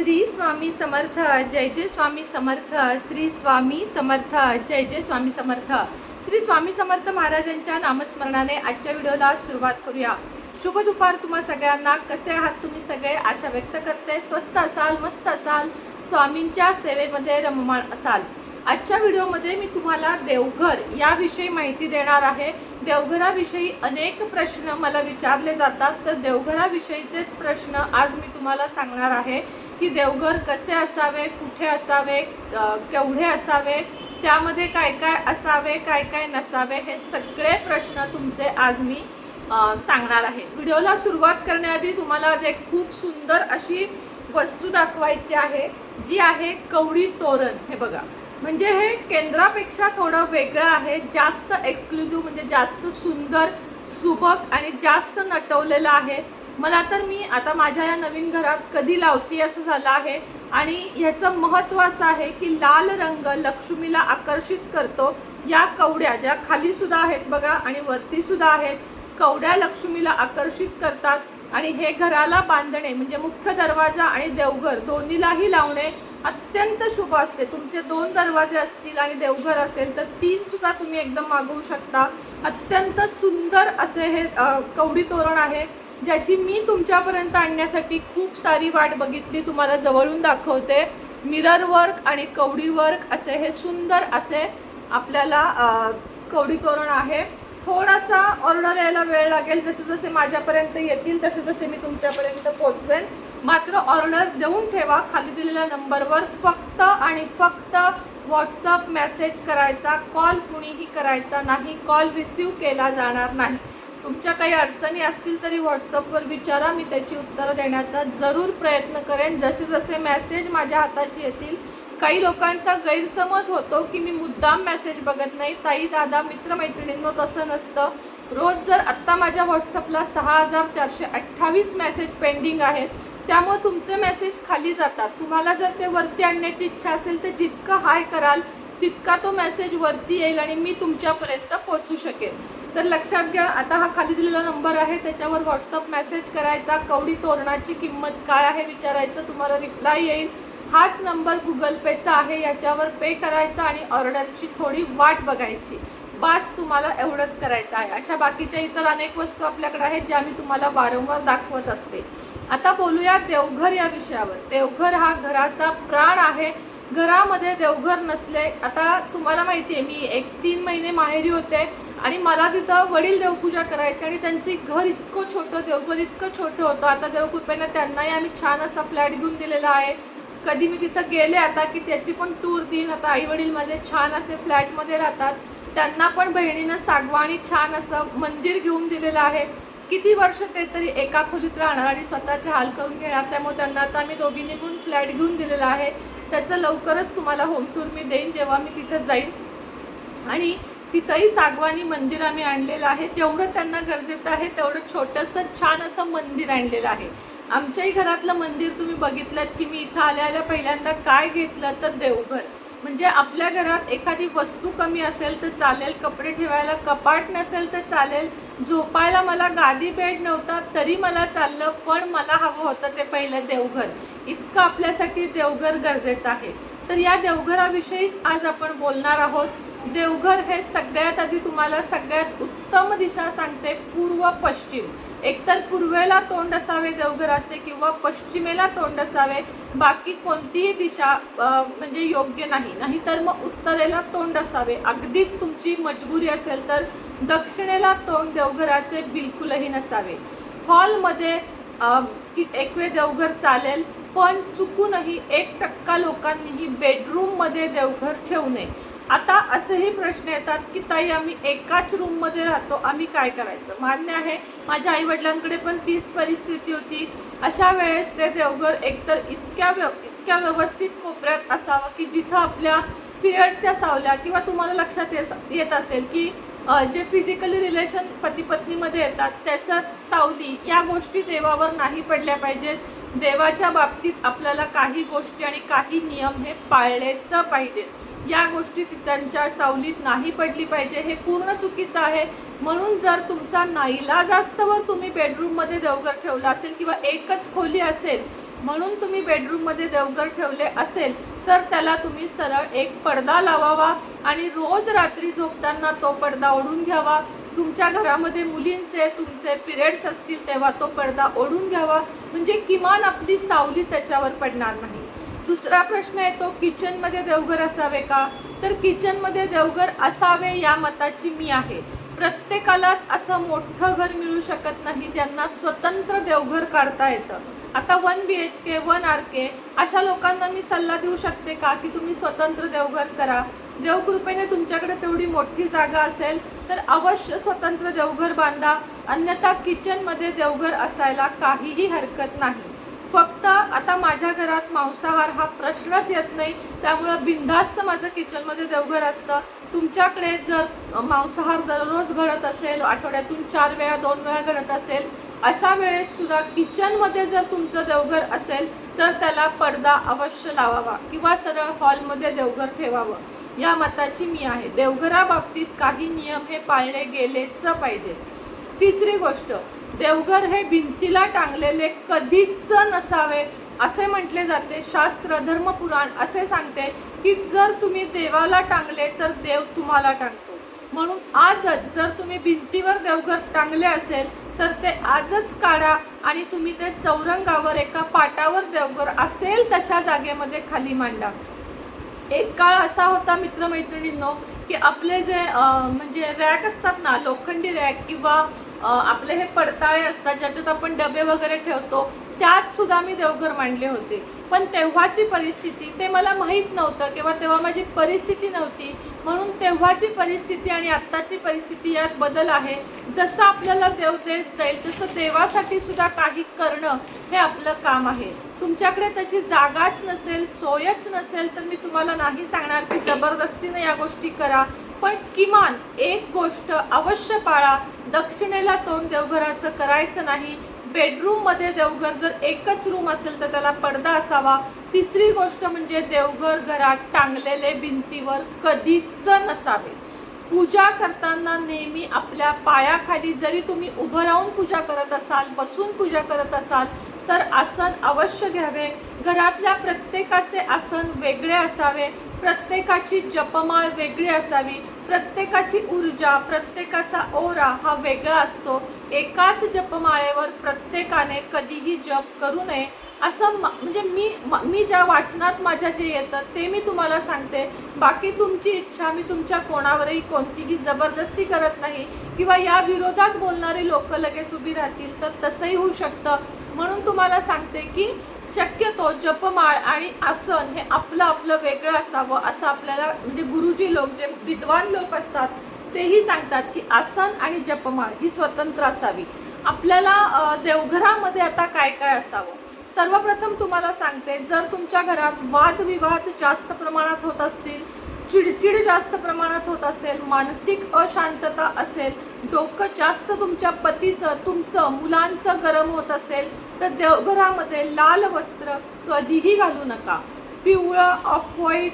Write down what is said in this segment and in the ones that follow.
श्री स्वामी समर्थ जय जय स्वामी समर्थ श्री स्वामी समर्थ जय जय स्वामी समर्थ. श्री स्वामी समर्थ महाराजांच्या नामस्मरणाने आजच्या व्हिडिओला सुरुवात करूया. शुभ दुपार तुम्हा सगळ्यांना. कसे आहात तुम्ही सगळे? आशा व्यक्त करते. स्वस्त असाल मस्त असाल स्वामींच्या सेवेमध्ये रममाण असाल. आजच्या व्हिडिओमध्ये मी तुम्हाला देवघर याविषयी माहिती देणार आहे. देवघराविषयी अनेक प्रश्न मला विचारले जातात. तर देवघराविषयीचेच प्रश्न आज मी तुम्हाला सांगणार आहे. की देवघर कसे असावे कुठे असावे केवढे असावे त्यामध्ये काय काय असावे काय काय नसावे हे सगळे प्रश्न तुमचे आज मी सांगणार आहे. व्हिडिओला सुरुवात करण्याआधी तुम्हाला आज एक खूप सुंदर अशी वस्तू दाखवायची आहे जी आहे कवडी तोरण. हे बघा. म्हणजे हे केंद्रापेक्षा थोडं वेगळं आहे जास्त एक्सक्लुझिव्ह म्हणजे जास्त सुंदर सुबक आणि जास्त नटवलेलं आहे. मला तर मी आता माझ्या या नवीन घरात कधी लावती असं झालं आहे. आणि ह्याचं महत्त्व असं आहे की लाल रंग लक्ष्मीला आकर्षित करतो. या कवड्या ज्या खाली सुद्धा आहेत बघा आणि वरती सुद्धा आहेत कवड्या लक्ष्मीला आकर्षित करतात. आणि हे घराला बांधणे म्हणजे मुख्य दरवाजा आणि देवघर दोन्हीलाही लावणे अत्यंत शुभ असते. तुमचे दोन दरवाजे असतील आणि देवघर असेल तर तीन सुद्धा तुम्ही एकदम मागवू शकता. अत्यंत सुंदर असे हे कवडी तोरण आहे. ज्याची मी तुमच्यापर्यंत आणण्यासाठी खूप सारी वाट बघितली तुम्हाला जवळून दाखवते. मिरर वर्क आणि कवडी वर्क असे हे सुंदर असे आपल्याला कवडी तोरण आहे. थोडासा ऑर्डर यायला वेळ लागेल जसे जसे माझ्यापर्यंत येतील तसे तसे मी तुमच्यापर्यंत पोचवेन मात्र ऑर्डर देऊन ठेवा खाली दिलेल्या नंबरवर फक्त आणि फक्त व्हॉट्सअप मेसेज करायचा कॉल कुणीही करायचा नाही कॉल रिसीव केला जाणार नाही. तुमच्या काही अडचणी असतील तरी व्हॉट्सअपवर विचारा मी त्याची उत्तरं देण्याचा जरूर प्रयत्न करेन. जसे जसे मेसेज माझ्या हाताशी येतील काही लोकांचा गैरसमज होतो की मी मुद्दाम मेसेज बघत नाही. ताई दादा मित्रमैत्रिणींनो तसं नसतं. रोज जर आत्ता माझ्या व्हॉट्सअपला सहा हजार चारशे अठ्ठावीस मेसेज पेंडिंग आहेत त्यामुळे तुमचे मेसेज खाली जातात. तुम्हाला जर ते वरती आणण्याची इच्छा असेल तर जितकं हाय कराल तितका तो मेसेज वरती येईल आणि मी तुमच्यापर्यंत पोहोचू शकेन. तर लक्षात घ्या आता हा खाली दिलेला नंबर आहे त्याच्यावर व्हॉट्सअप मेसेज करायचा कवडी तोरणाची किंमत काय आहे विचारायचं तुम्हाला रिप्लाय येईल. हाच नंबर गुगल पेचा आहे याच्यावर पे करायचा आणि ऑर्डरची थोडी वाट बघायची. बास तुम्हाला एवढंच करायचं आहे. अशा बाकीच्या इतर अनेक वस्तू आपल्याकडे आहेत ज्या मी तुम्हाला वारंवार दाखवत असते. आता बोलूया देवघर या विषयावर. देवघर हा घराचा प्राण आहे. घरामध्ये देवघर नसले आता तुम्हाला माहिती आहे मी एक तीन महिने माहेरी होते आणि मला तिथं वडील देवपूजा करायची आणि त्यांची घर इतकं छोटं देवघर इतकं छोटं होतं. आता देवकृपेनं त्यांनाही आम्ही छान असा फ्लॅट घेऊन दिलेला आहे. कधी मी तिथं गेले आता की त्याची पण टूर देईन. आता आई वडील माझे छान असे फ्लॅटमध्ये राहतात. त्यांना पण बहिणीनं सागवाणी छान असं मंदिर घेऊन दिलेलं आहे. किती वर्ष ते तरी एका खोलीत राहणार आणि स्वतःचे हाल करून घेणार त्यामुळे त्यांना आता आम्ही दोघींनी पण फ्लॅट घेऊन दिलेला आहे. त्याचं लवकरच तुम्हाला होम टूर मी देईन जेव्हा मी तिथं जाईन. आणि तिथंही सागवानी मंदिर आम्ही आणलेलं आहे. जेवढं त्यांना गरजेचं आहे तेवढं छोटंसं छान असं मंदिर आणलेलं आहे. आमच्याही घरातलं मंदिर तुम्ही बघितलं की मी इथं आल्या आल्या पहिल्यांदा काय घेतलं तर देवघर. म्हणजे आपल्या घरात एखादी वस्तू कमी असेल तर चालेल कपडे ठेवायला कपाट नसेल तर चालेल झोपायला मला गादी बेड नव्हता तरी मला चाललं पण मला हवं होतं ते पहिलं देवघर. इतकं आपल्यासाठी देवघर गरजेचं आहे. तर या देवघराविषयीच आज आपण बोलणार आहोत. देवघर हे सगळ्यात आधी तुम्हाला सगळ्यात उत्तम दिशा सांगते पूर्व पश्चिम. एकतर पूर्वेला तोंड असावे देवघराचे किंवा पश्चिमेला तोंड असावे बाकी कोणतीही दिशा म्हणजे योग्य नाही. नाहीतर मग उत्तरेला तोंड असावे. अगदीच तुमची मजबुरी असेल तर दक्षिणेला तोंड देवघराचे बिलकुलही नसावे. हॉलमध्ये एकवे की देवघर चालेल पण चुकूनही एक टक्का लोकांनीही बेडरूममध्ये देवघर ठेवू नये. आता असेही प्रश्न येतात की ताई आम्ही एकाच रूममध्ये राहतो. आम्ही काय करायचं? मान्य आहे माझ्या आईवडिलांकडे पण तीच परिस्थिती होती. अशा वेळेस ते देवघर एकतर इतक्या व्यव इतक्या व्यवस्थित कोपऱ्यात असावं की जिथं आपल्या पिरियडच्या सावल्या किंवा तुम्हाला लक्षात येस येत असेल की जे फिजिकली रिलेशन पती पत्नीमध्ये येतात त्याचं सावली या गोष्टी देवावर नाही पडल्या पाहिजेत. देवाच्या बाबतीत आपल्याला काही गोष्टी आणि काही नियम हे पाळलेच पाहिजेत. या गोष्टी त्यांच्या सावलीत नाही पडली पाहिजे. हे पूर्ण चुकीचं आहे. म्हणून जर तुमचा नाईलाजास्तवर तुम्ही बेडरूममध्ये देवघर ठेवला असेल किंवा एकच खोली असेल म्हणून तुम्ही बेडरूममध्ये देवघर ठेवले असेल तर त्याला तुम्ही सरळ एक पडदा लावावा आणि रोज रात्री झोपताना तो पडदा ओढून घ्यावा. तुमच्या घरामध्ये मुलींचे तुमचे पिरियड्स असतील तेव्हा तो पडदा ओढून घ्यावा. म्हणजे किमान आपली सावली त्याच्यावर पडणार नाही. दुसरा प्रश्न येतो किचनमध्ये देवघर असावे का? तर किचनमध्ये देवघर असावे या मताची मी आहे. प्रत्येकालाच असं मोठं घर मिळू शकत नाही ज्यांना स्वतंत्र देवघर काढता येतं. आता one B H K one R K अशा लोकांना मी सल्ला देऊ शकते का की तुम्ही स्वतंत्र देवघर करा? देवकृपेने तुमच्याकडे तेवढी मोठी जागा असेल तर अवश्य स्वतंत्र देवघर बांधा. अन्यथा किचनमध्ये देवघर असायला काहीही हरकत नाही. फक्त आता माझ्या घरात मांसाहार हा प्रश्नच येत नाही. त्यामुळं बिनधास्त माझं किचनमध्ये देवघर असतं. तुमच्याकडे जर मांसाहार दररोज घडत असेल आठवड्यातून चार वेळा दोन वेळा घडत असेल अशा वेळेस सुद्धा किचनमध्ये जर तुमचं देवघर असेल तर त्याला पडदा अवश्य लावावा किंवा सरळ हॉलमध्ये देवघर ठेवावं. या मताची मी आहे. देवघराबाबतीत काही नियम हे पाळले गेलेच पाहिजे. तिसरी गोष्ट देवघर हे भिंतीला टांगलेले कधीच नसावे असे म्हटले जाते. शास्त्र धर्मपुराण असे सांगते की जर तुम्ही देवाला टांगले तर देव तुम्हाला टांगतो. म्हणून आजच जर तुम्ही भिंतीवर देवघर टांगले असेल तर ते आजच काढा आणि तुम्ही ते चौरंगावर एका पाटावर देवघर असेल तशा जागेमध्ये खाली मांडा. एक काळ असा होता मित्रमैत्रिणींनो की आपले जे म्हणजे रॅक असतात ना लोखंडी रॅक किंवा आपले हे पडताळे असतात ज्याच्यात आपण डबे वगैरे ठेवतो त्यात सुद्धा मी देवघर मांडले होते. पण तेव्हाची परिस्थिती ते मला माहीत नव्हतं किंवा तेव्हा माझी परिस्थिती नव्हती. म्हणून तेव्हाची परिस्थिती आणि आत्ताची परिस्थिती यात बदल आहे. जसं आपल्याला देव देत जाईल तसं देवासाठी सुद्धा काही करणं हे आपलं काम आहे. तुमच्याकडे तशी जागाच नसेल सोयच नसेल तर मी तुम्हाला नाही सांगणार की जबरदस्तीने या गोष्टी करा. पण किमान एक गोष्ट अवश्य पाळा. दक्षिणेला तोंड देवघराचं करायचं नाही. बेडरूममध्ये देवघर जर एकच रूम असेल तर त्याला पडदा असावा. तिसरी गोष्ट म्हणजे देवघर घरात टांगलेले भिंतीवर कधीच नसावे. पूजा करताना नेहमी आपल्या पायाखाली जरी तुम्ही उभं राहून पूजा करत असाल बसून पूजा करत असाल तर आसन अवश्य घ्यावे. घरातल्या प्रत्येकाचे आसन वेगळे असावे. प्रत्येकाची जपमाळ वेगळी असावी. प्रत्येकाची ऊर्जा प्रत्येकाचा ओरा हा वेगळा असतो. एकाच जपमाळेवर प्रत्येकाने कधीही जप करू नये. असं म्हणजे मी म- मी ज्या वाचनात माझ्या जे येतं ते मी तुम्हाला सांगते. बाकी तुमची इच्छा मी तुमच्या कोणावरही कोणतीही जबरदस्ती करत नाही. किंवा या विरोधात बोलणारे लोक लगेच उभी राहतील तर तसंही होऊ शकतं. म्हणून तुम्हाला सांगते की शक्यतो जपमाळ आणि आसन हे आपलं आपलं वेगळं असावं असं आपल्याला म्हणजे गुरुजी लोक जे विद्वान लोक असतात तेही सांगतात की आसन आणि जपमाळ ही स्वतंत्र असावी. आपल्याला देवघरामध्ये आता काय काय असावं? सर्वप्रथम तुम्हाला सांगते जर तुमच्या घरात वादविवाद जास्त प्रमाणात होत असतील चिडचिड जास्त प्रमाणात होत असेल मानसिक अशांतता असेल डोकं जास्त तुमच्या पतीचं तुमचं मुलांचं गरम होत असेल तर देवघरामध्ये लाल वस्त्र कधीही घालू नका. पिवळं ऑफ व्हाईट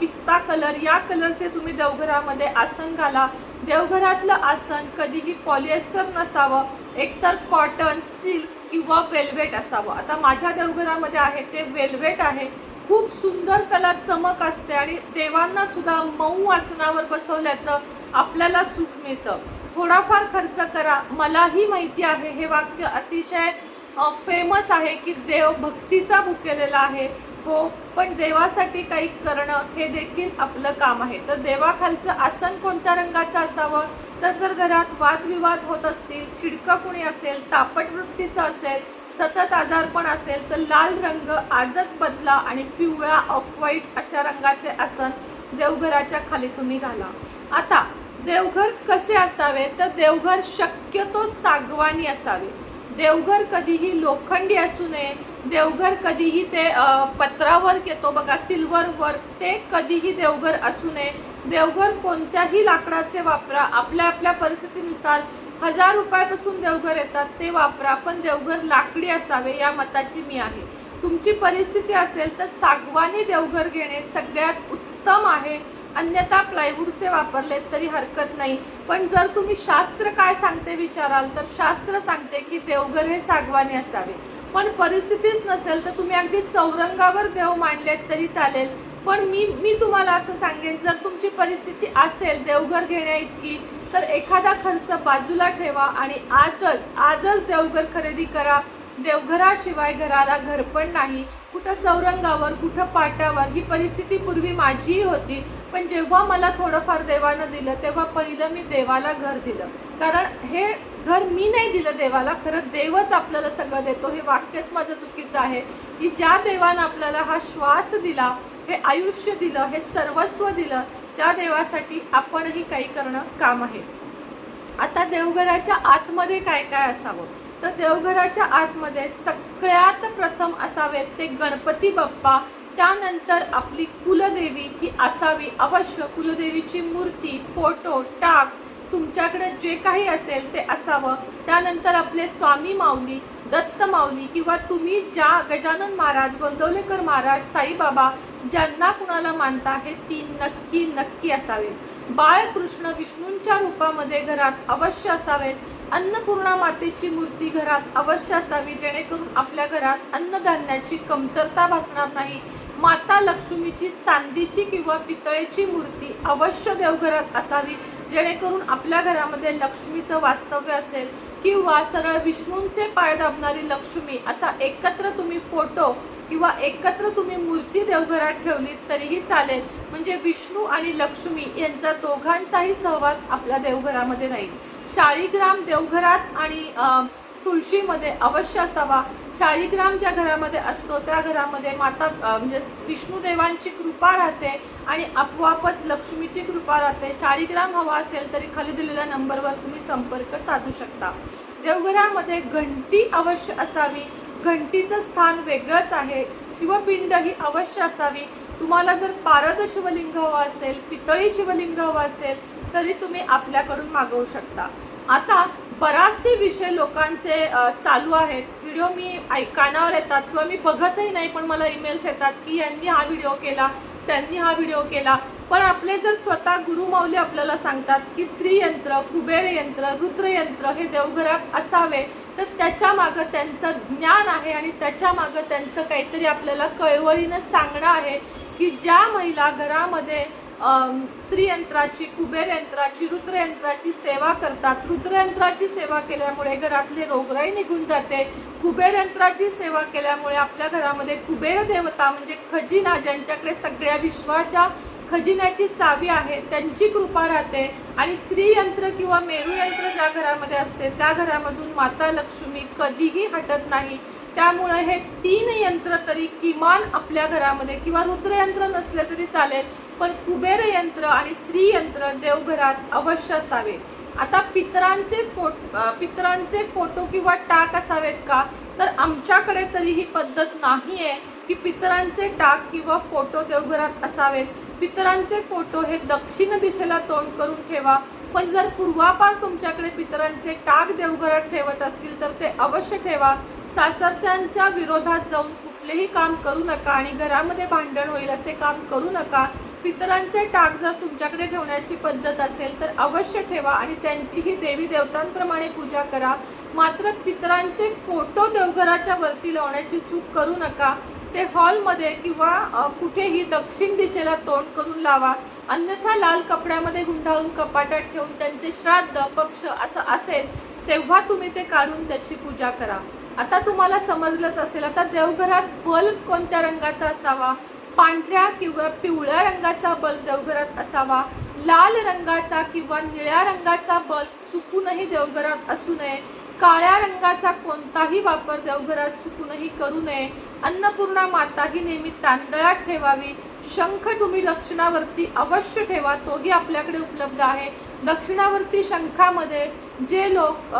पिस्ता कलर या कलरचे तुम्ही देवघरामध्ये आसन घाला. देवघरातलं आसन कधीही पॉलिएस्टर नसावं. एकतर कॉटन सिल्क किंवा वेल्वेट असावं. आता माझ्या देवघरामध्ये आहे ते वेल्वेट आहे. खूप सुंदर त्याला चमक असते आणि देवांनासुद्धा मऊ आसनावर बसवल्याचं आपल्याला सुख मिळतं. थोडाफार खर्च करा. मलाही माहिती आहे हे वाक्य अतिशय फेमस आहे की देव भक्तीचा भुकेलेला आहे. हो पण देवासाठी काही करणं हे देखील आपलं काम आहे. तर देवाखालचं आसन कोणत्या रंगाचं असावं? तर जर घरात वादविवाद होत असतील चिडकं कुणी असेल तापट वृत्तीचं असेल सतत आजारपण असेल तर लाल रंग आजच बदला आणि पिवळा ऑफ व्हाईट अशा रंगाचे आसन देवघराच्या खाली तुम्ही घाला. आता देवघर कसे असावे? तर देवघर शक्यतो सागवानी असावे. देवघर कधीही लोखंडी असू नये. देवघर कधीही ते पत्रावर्क पत्रावर येतो बघा सिल्वर वर्क ते कधीही देवघर असू नये. देवघर कोणत्याही लाकडाचे वापरा. आपल्या आपल्या परिस्थितीनुसार हजार रुपयापासून देवघर येतात ते वापरा. पण देवघर लाकडी असावे या मताची मी आहे. तुमची परिस्थिती असेल तर सागवानी देवघर घेणे सगळ्यात उत्तम आहे. अन्यथा प्लायवूडचे वापरले तरी हरकत नाही. पण जर तुम्ही शास्त्र काय सांगते विचाराल तर शास्त्र सांगते की देवघर हे सागवानी असावे. पण परिस्थितीच नसेल तर तुम्ही अगदी चौरंगावर देव मांडलेत तरी चालेल. पण मी मी तुम्हाला असं सांगेन जर तुमची परिस्थिती असेल देवघर घेण्या इतकी तर एखादा खर्च बाजूला ठेवा आणि आजच आजच देवघर खरेदी करा. देवघराशिवाय घराला घर पण नाही. कुठं चौरंगावर कुठं पाट्यावर ही परिस्थिती पूर्वी माझीही होती. पण जेव्हा मला थोडंफार देवानं दिलं तेव्हा पहिलं मी देवाला घर दिलं. कारण हे घर मी नाही दिलं देवाला खरं देवच आपल्याला सगळं देतो. हे वाक्यच माझं चुकीचं आहे की ज्या देवानं आपल्याला हा श्वास दिला हे आयुष्य दिलं हे सर्वस्व दिलं त्या देवासाठी आपणही काही करणं काम आहे. आता देवघराच्या आतमध्ये काय काय असावं? तर देवघराच्या आतमध्ये सगळ्यात प्रथम असावेत ते गणपती बाप्पा त्यानंतर आपली कुलदेवी ही असावी. अवश्य कुलदेवीची मूर्ती फोटो टाक तुमच्याकडे जे काही असेल ते असावं. त्यानंतर आपले स्वामी माऊली दत्त माऊली किंवा तुम्ही ज्या गजानन महाराज गोंदवलेकर महाराज साईबाबा ज्यांना कुणाला मानता हे ती नक्की नक्की असावेत. बाळकृष्ण विष्णूंच्या रूपामध्ये घरात अवश्य असावेत. अन्नपूर्णा मातेची मूर्ती घरात अवश्य असावी जेणेकरून आपल्या घरात अन्नधान्याची कमतरता भासणार नाही. माता लक्ष्मीची चांदीची किंवा पितळेची मूर्ती अवश्य देवघरात असावी. जेणेकरून आपल्या घरामध्ये लक्ष्मीचं वास्तव्य असेल किंवा सरळ विष्णूंचे पाय दाबणारी लक्ष्मी असा एकत्र तुम्ही फोटो किंवा एकत्र तुम्ही मूर्ती देवघरात ठेवली तरीही चालेल. म्हणजे विष्णू आणि लक्ष्मी यांचा दोघांचाही सहवास आपल्या देवघरामध्ये राहील. शाळीग्राम देवघरात आणि तुळशीमध्ये अवश्य असावा. शाळीग्राम ज्या घरामध्ये असतो त्या घरामध्ये माता म्हणजे विष्णुदेवांची कृपा राहते आणि आपोआपच लक्ष्मीची कृपा राहते. शाळीग्राम हवा असेल तरी खाली दिलेल्या नंबरवर तुम्ही संपर्क साधू शकता. देवघरामध्ये घंटी अवश्य असावी. घंटीचं स्थान वेगळंच आहे. शिवपिंड ही अवश्य असावी. तुम्हाला जर पारद शिवलिंग हवं असेल पितळी शिवलिंग हवं असेल तरी तुम्ही आपल्याकडून मागवू शकता. आता बराचसे विषय लोकांचे चालू आहेत. व्हिडिओ मी ऐकानावर कानावर येतात किंवा मी बघतही नाही पण मला ईमेल्स येतात की यांनी हा व्हिडिओ केला त्यांनी हा व्हिडिओ केला. पण आपले जर स्वतः गुरुमाऊली आपल्याला सांगतात की श्रीयंत्र कुबेर यंत्र रुद्रयंत्र हे देवघरात असावे तर त्याच्या मागं त्यांचं ज्ञान आहे आणि त्याच्या मागं त्यांचं काहीतरी आपल्याला कळवळीनं सांगणं आहे की ज्या महिला घरामध्ये श्रीयंत्राची कुबेरयंत्राची रुद्रयंत्राची सेवा करतात. रुद्रयंत्राची सेवा केल्यामुळे घरातले रोगराई निघून जाते. कुबेरयंत्राची सेवा केल्यामुळे आपल्या घरामध्ये कुबेर देवता म्हणजे खजिना ज्यांच्याकडे सगळ्या विश्वाच्या खजिन्याची चावी आहे त्यांची कृपा राहते. आणि स्त्रीयंत्र किंवा मेरूयंत्र ज्या घरामध्ये असते त्या घरामधून माता लक्ष्मी कधीही हटत नाही. त्यामुळे हे तीन यंत्र तरी किमान आपल्या घरामध्ये किंवा रुद्रयंत्र नसले तरी चालेल. पण कुबेर यंत्र आणि स्त्रीयंत्र देवघरात अवश्य असावे. आता पितरांचे फोटो पितरांचे फोटो किंवा टाक असावेत का? तर आमच्याकडे तरी ही पद्धत नाही आहे की पितरांचे टाक किंवा फोटो देवघरात असावेत. पितरांचे फोटो हे दक्षिण दिशेला तोंड करून ठेवा. पण जर पूर्वापार तुमच्याकडे पितरांचे टाक देवघरात ठेवत असतील तर ते अवश्य ठेवा. सासरच्यांच्या विरोधात जाऊन कुठलेही काम करू नका आणि घरामध्ये भांडण होईल असे काम करू नका. पितरांचे टाक जर तुमच्याकडे ठेवण्याची पद्धत असेल तर अवश्य ठेवा आणि त्यांचीही देवी देवतांप्रमाणे पूजा करा. मात्र पितरांचे फोटो देवघराच्या वरती लावण्याची चूक करू नका. ते हॉलमध्ये किंवा कुठेही दक्षिण दिशेला तोंड करून लावा. अन्यथा लाल कपड्यामध्ये गुंडाळून कपाटात ठेवून त्यांचे श्राद्ध पक्ष असं असेल तेव्हा तुम्ही ते काढून त्याची पूजा करा. आता तुम्हाला समजलंच असेल आता देवघरात बल्ब कोणत्या रंगाचा असावा? पांढऱ्या किंवा पिवळ्या रंगाचा बल्ब देवघरात असावा. लाल रंगाचा किंवा निळ्या रंगाचा बल्ब चुकूनही देवघरात असू नये. काळ्या रंगाचा कोणताही वापर देवघरात चुकूनही करू नये. अन्नपूर्णा माता ही नेहमी तांदळात ठेवावी. शंख तुम्ही दक्षिणावरती अवश्य ठेवा तोही आपल्याकडे उपलब्ध आहे. दक्षिणावरती शंखामध्ये जे लोक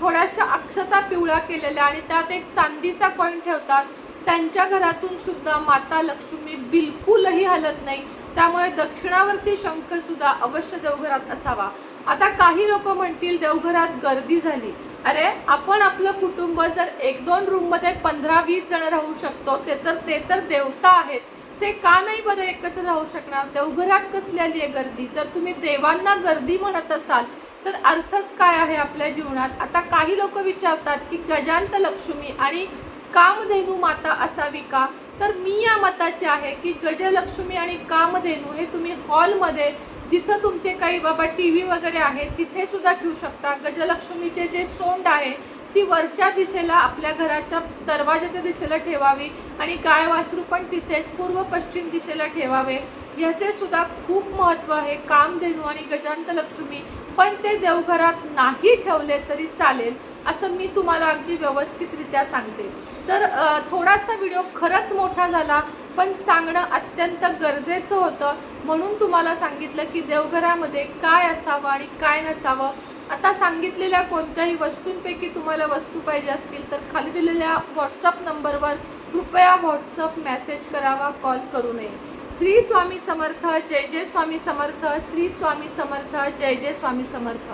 थोड्याशा अक्षता पिवळ्या केलेल्या आणि त्यात एक चांदीचा कॉईन ठेवतात त्यांच्या घरातून सुद्धा माता लक्ष्मी बिलकुलही हलत नाही. त्यामुळे दक्षिणावरती शंख सुद्धा अवश्य देवघरात असावा. आता काही लोक म्हणतील देवघरात गर्दी झाली. अरे आपण आपलं कुटुंब जर एक दोन रूममध्ये पंधरा वीस जण राहू शकतो ते तर ते तर देवता आहेत. ते का नाही बरं एकत्र राहू शकणार? देवघरात कसली आली आहे गर्दी? जर तुम्ही देवांना गर्दी म्हणत असाल तर अर्थच काय आहे आपल्या जीवनात? आता काही लोक विचारतात की गजांत लक्ष्मी आणि कामधेनू माता असावी का? तर मी या मताचे आहे की गजलक्ष्मी आणि कामधेनू हे तुम्ही हॉलमध्ये जिथं तुमचे काही बाबा टी व्ही वगैरे आहे तिथे सुद्धा ठेवू शकता. गजलक्ष्मीचे जे सोंड आहे ती वरच्या दिशेला आपल्या घराच्या दरवाजाच्या दिशेला ठेवावी आणि गाय वासरू पण तिथेच पूर्व पश्चिम दिशेला ठेवावे. ह्याचे सुद्धा खूप महत्त्व आहे. कामधेनू आणि गजांत लक्ष्मी पण ते देवघरात नाही ठेवले तरी चालेल. असं मी तुम्हाला अगदी व्यवस्थितरित्या सांगते. तर थोडासा व्हिडिओ खरंच मोठा झाला पण सांगणं अत्यंत गरजेचं होतं. म्हणून तुम्हाला सांगितलं की देवघरामध्ये काय असावं आणि काय नसावं. आता सांगितलेल्या कोणत्याही वस्तूंपैकी तुम्हाला वस्तू पाहिजे असतील तर खाली दिलेल्या व्हॉट्सअप नंबरवर कृपया व्हॉट्सअप मेसेज करावा कॉल करू नये. श्री स्वामी समर्थ जय जय स्वामी समर्थ श्री स्वामी समर्थ जय जय स्वामी समर्थ.